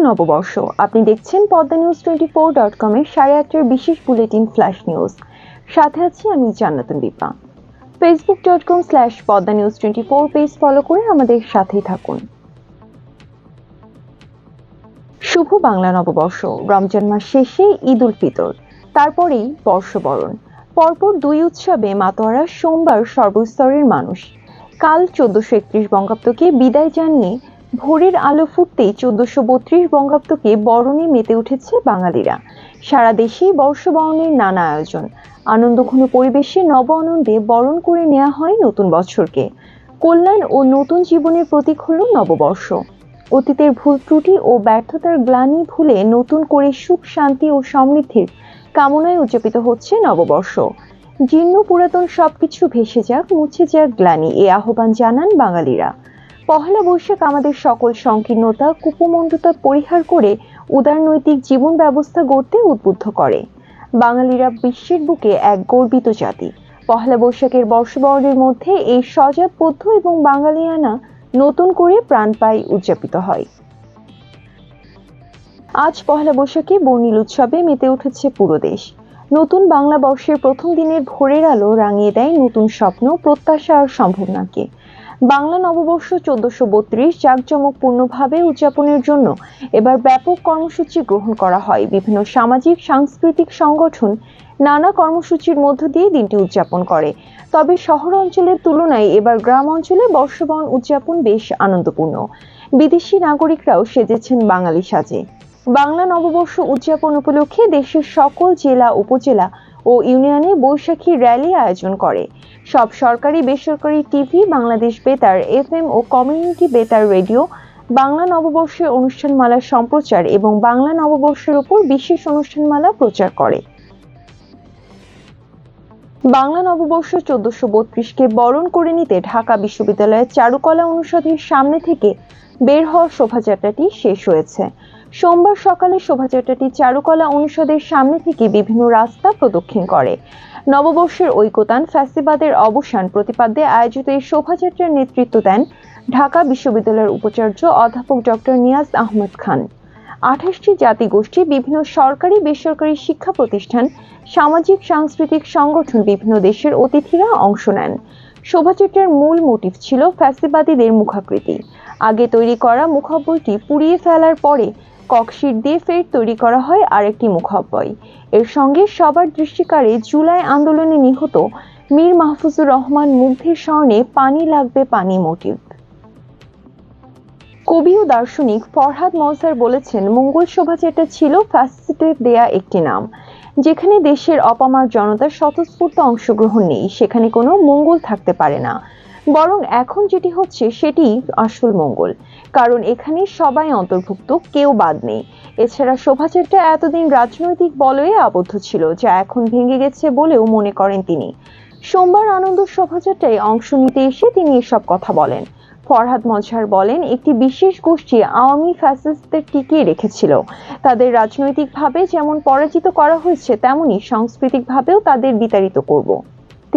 নববর্ষ। আপনি দেখছেন Padma news twenty four dot কমের সাড়ে আটটার বিশেষ বুলেটিন ফ্ল্যাশ নিউজ। সাথে আছি আমি Jannatun Dipa. Facebook dot com slash Padma news twenty four page follow করে আমাদের সাথেই থাকুন। শুভ বাংলা নববর্ষ। রমজান মাস শেষে ঈদ উল ফিতর। তারপরেই বর্ষবরণ। পরপর দুই উৎসবে মাতোয়ারা সোমবার সর্বস্তরের মানুষ। কাল চোদ্দশো একত্রিশ বঙ্গাব্দকে বিদায় জানিয়ে ভোরের আলো ফুটতেই চোদ্দশো বত্রিশ বঙ্গাব্দকে বরণে মেতে উঠেছে বাঙালিরা। সারা দেশেই বর্ষবরণের নানা আয়োজন। আনন্দঘন পরিবেশে নব আনন্দে বরণ করে নেওয়া হয় নতুন বছরকে। কল্যাণ ও নতুন জীবনের প্রতীক হল নববর্ষ। অতীতের ভুল ত্রুটি ও ব্যর্থতার গ্লানি ভুলে নতুন করে সুখ, শান্তি ও সমৃদ্ধির কামনায় উদযাপিত হচ্ছে নববর্ষ। জীর্ণ পুরাতন সবকিছু ভেসে যাক, মুছে যাক গ্লানি, এ আহ্বান জানান বাঙালিরা। পহেলা বৈশাখ আমাদের সকল সংকীর্ণতা কুপমণ্ডতা পরিহার করে উদারনৈতিক জীবন ব্যবস্থা গড়তে উদ্বুদ্ধ করে। বাঙালিরা বিশ্বের বুকে এক গর্বিত জাতি। পহেলা বৈশাখের বর্ষবরণের মধ্যে এই সজাত পদ্য এবং বাঙালিয়ানা নতুন করে প্রাণ পায় উদযাপিত হয়। আজ পহেলা বৈশাখে বর্ণিল উৎসবে মেতে উঠেছে পুরো দেশ। নতুন বাংলা বর্ষের প্রথম দিনের ভোরের আলো রাঙিয়ে দেয় নতুন স্বপ্ন, প্রত্যাশা আর সম্ভাবনাকে। বাংলা নববর্ষ চোদ্দশো বত্রিশ জাঁকজমকপূর্ণভাবে উদযাপনের জন্য এবার ব্যাপক কর্মসূচি গ্রহণ করা হয়। বিভিন্ন সামাজিক, সাংস্কৃতিক সংগঠন নানা কর্মসূচির মধ্য দিয়ে দিনটি উদযাপন করে। তবে শহর অঞ্চলের তুলনায় এবার গ্রাম অঞ্চলে বর্ষবরণ উদযাপন বেশ আনন্দপূর্ণ। বিদেশি নাগরিকরাও সেজেছেন বাঙালি সাজে। বাংলা নববর্ষ উদযাপন উপলক্ষে দেশের সকল জেলা, উপজেলা ও ইউনিয়নে বৈশাখী র্যালি আয়োজন করে। সব সরকারি বেসরকারি টিভি, বাংলাদেশ বেতার, এফএম ও কমিউনিটি বেতার রেডিও, বাংলা নববর্ষের অনুষ্ঠানমালা সম্প্রচার এবং বাংলা নববর্ষের উপর বিশেষ অনুষ্ঠানমালা প্রচার করে। বাংলা নববর্ষ চোদ্দশো বত্রিশকে বরণ করে নিতে ঢাকা বিশ্ববিদ্যালয়ের চারুকলা অনুষদের সামনে থেকে বের হওয়ার শোভাযাত্রাটি শেষ হয়েছে। সোমবার সকালে শোভাযাত্রাটি চারুকলা অনুষদের সামনে থেকে বিভিন্ন রাস্তা প্রদক্ষিণ করে। নববর্ষের ঐকতান ফ্যাসিবাদের অবসান প্রতিপাদ্যে আয়োজিত এই শোভাযাত্রার নেতৃত্ব দেন ঢাকা বিশ্ববিদ্যালয়ের উপাচার্য অধ্যাপক ডক্টর নিয়াজ আহমেদ খান। আঠাশটি জাতিগোষ্ঠী, বিভিন্ন সরকারি, বেসরকারি শিক্ষা প্রতিষ্ঠান, সামাজিক, সাংস্কৃতিক সংগঠন বিভিন্ন দেশের অতিথিরা অংশ নেন। শোভাযাত্রার মূল মোটিভ ছিল ফ্যাসিবাদীদের মুখাকৃতি। আগে তৈরি করা মুখাব্বইটি পুড়িয়ে ফেলার পরে ককশিট দিয়ে ফের তৈরি করা হয় আরেকটি মুখাব্বই এর সঙ্গে সবার দৃষ্টিকারে জুলাই আন্দোলনে নিহত মীর মাহফুজুর রহমান মুগ্ধের স্মরণে পানি লাগবে পানি মোটিভ। কবি ও দার্শনিক ফরহাদ মহসার বলেছেন, মঙ্গল শোভাযাত্রা ছিল ফ্যাসিস্টের দেয়া একটি নাম। যেখানে দেশের অপামার জনতার স্বতঃস্ফূর্ত অংশগ্রহণ নেই, সেখানে কোনো মঙ্গল থাকতে পারে না। বরং এখন যেটি হচ্ছে সেটি আসল মঙ্গল। কারণ এখানে সবাই অন্তর্ভুক্ত, কেউ বাদ নেই। এছাড়া শোভাযাত্রা এতদিন রাজনৈতিক বলয়ে আবদ্ধ ছিল, যা এখন ভেঙে গেছে বলেও মনে করেন তিনি। সোমবার আনন্দ শোভাযাত্রায় অংশ নিতে এসে তিনি এসব কথা বলেন। ফরহাদ মজহার বলেন, একটি বিশেষ গোষ্ঠী আওয়ামী ফ্যাসিস্টদের টিকিয়ে রেখেছিল। তাদের রাজনৈতিকভাবে যেমন পরাজিত করা হয়েছে, তেমনি সাংস্কৃতিকভাবেও তাদের বিতাড়িত করব।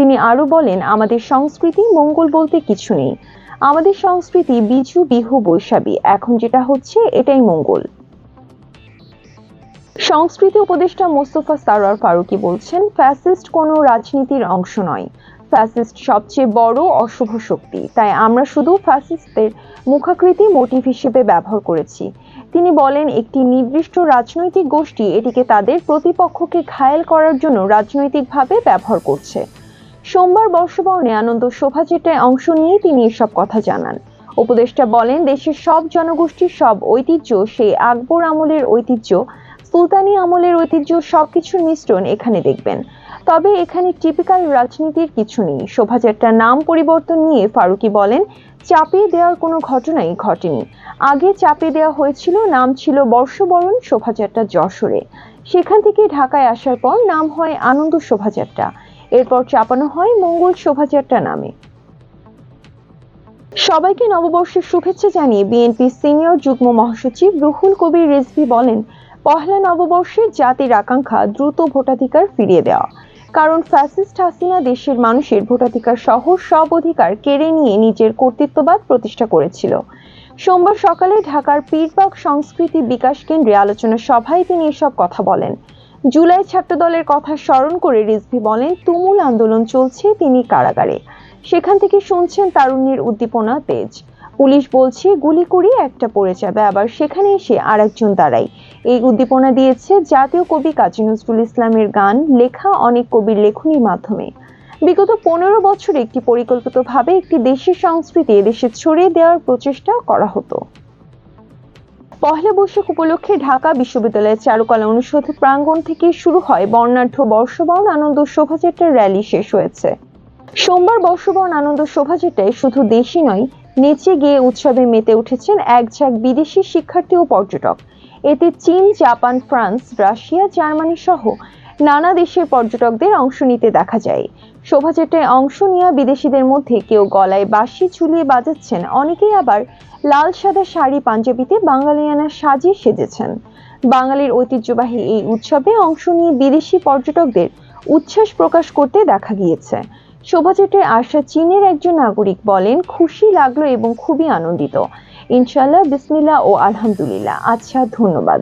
তিনি আরও বলেন, আমাদের সংস্কৃতি মঙ্গল বলতে কিছু নেই। আমাদের সংস্কৃতি বিজু, বিহু, বৈশাখী। এখন যেটা হচ্ছে, এটাই মঙ্গল। সংস্কৃতি উপদেষ্টা মোস্তফা সারোয়ার ফারুকি বলছেন, ফ্যাসিস্ট কোনো রাজনীতির অংশ নয়। ফ্যাসিস্ট সবচেয়ে বড় অশুভ শক্তি। তাই আমরা শুধু ফ্যাসিস্টদের মুখাকৃতি, মোটিভ হিসেবে ব্যবহার করেছি। তিনি বলেন, একটি নির্দিষ্ট রাজনৈতিক গোষ্ঠী এটিকে তাদের প্রতিপক্ষকে ঘায়েল করার জন্য রাজনৈতিকভাবে ব্যবহার করছে। সোমবার বর্ষবরণে আনন্দ শোভাযাত্রায় অংশ নিয়ে তিনি এসব কথা জানান। উপদেষ্টা বলেন, দেশের সব জনগোষ্ঠীর সব ঐতিহ্য, সেই আকবর আমলের ঐতিহ্য, সুলতানি আমলের ঐতিহ্য সবকিছুর মিশ্রণ এখানে দেখবেন। তবে এখানে টিপিক্যাল রাজনীতির কিছু নেই। শোভাযাত্রার নাম পরিবর্তন নিয়ে ফারুকি বলেন, চাপিয়ে দেওয়ার কোনো ঘটনাই ঘটেনি। আগে চাপিয়ে দেওয়া হয়েছিল, নাম ছিল বর্ষবরণ শোভাযাত্রা যশোরে। সেখান থেকে ঢাকায় আসার পর নাম হয় আনন্দ শোভাযাত্রা। এরপর চাপানো হয় মঙ্গল শোভাযাত্রা নামে। সবাইকে নববর্ষের শুভেচ্ছা জানিয়ে বিএনপি সিনিয়র যুগ্ম মহাসচিব রুহুল কবির রেজভি বলেন, পহেলা নববর্ষে জাতির আকাঙ্ক্ষা দ্রুত ভোটাধিকার ফিরিয়ে দেওয়া। কারণ ফ্যাসিস্ট হাসিনা দেশের মানুষের ভোটাধিকার সহ সব অধিকার কেড়ে নিয়ে নিজের কর্তৃত্ববাদ প্রতিষ্ঠা করেছিল। সোমবার সকালে ঢাকার পীরবাগ সংস্কৃতি বিকাশ কেন্দ্রে আলোচনা সভায় তিনি এসব কথা বলেন। জুলাই ছাত্রদলের কথা স্মরণ করে রিজভি বলেন, তুমুল আন্দোলন চলছে, তিনি কারাগারে। সেখান থেকে শুনছেন তারুণ্যের উদ্দীপনা তেজ। পুলিশ বলছে, গুলি করে, একটা পড়ে যাবে। আবার সেখানে এসে আরেকজন দাঁড়াই এই উদ্দীপনা দিয়েছে জাতীয় কবি কাজী নজরুল ইসলামের গান, লেখা অনেক কবির লেখনীর মাধ্যমে। বিগত পনেরো বছরে একটি পরিকল্পিতভাবে একটি দেশের সংস্কৃতি এদেশে ছড়িয়ে দেওয়ার প্রচেষ্টা করা হতো। পহেলা বৈশাখ উপলক্ষে ঢাকা বিশ্ববিদ্যালয়ের চারুকলা অনুষদ প্রাঙ্গণ থেকে শুরু হয় বর্ণাঢ্য বর্ষবরণ আনন্দ শোভাযাত্রার র্যালি শেষ হয়েছে। সোমবার বর্ষবরণ আনন্দ শোভাযাত্রায় শুধু দেশি নয়, নেচে গিয়ে উৎসবে মেতে উঠেছেন এক ঝাঁক বিদেশি শিক্ষার্থী ও পর্যটক। এতে চীন, জাপান, ফ্রান্স, রাশিয়া, জার্মানি সহ নানা দেশের পর্যটকদের অংশ নিতে দেখা যায়। শোভাযাত্রায় অংশ নেওয়া বিদেশিদের মধ্যে কেউ গলায় বাঁশি ঝুলিয়ে বাজাচ্ছেন, অনেকেই আবার লাল সাদা শাড়ি পাঞ্জাবিতে বাঙালিয়ানা সাজিয়ে সেজেছেন। বাঙালির ঐতিহ্যবাহী এই উৎসবে অংশ নিয়ে বিদেশি পর্যটকদের উচ্ছ্বাস প্রকাশ করতে দেখা গিয়েছে। শোভাযাত্রায় আসা চীনের একজন নাগরিক বলেন, খুশি লাগল এবং খুবই আনন্দিত। ইনশাল্লাহ বিসমিল্লাহ ও আলহামদুলিল্লাহ। আচ্ছা ধন্যবাদ।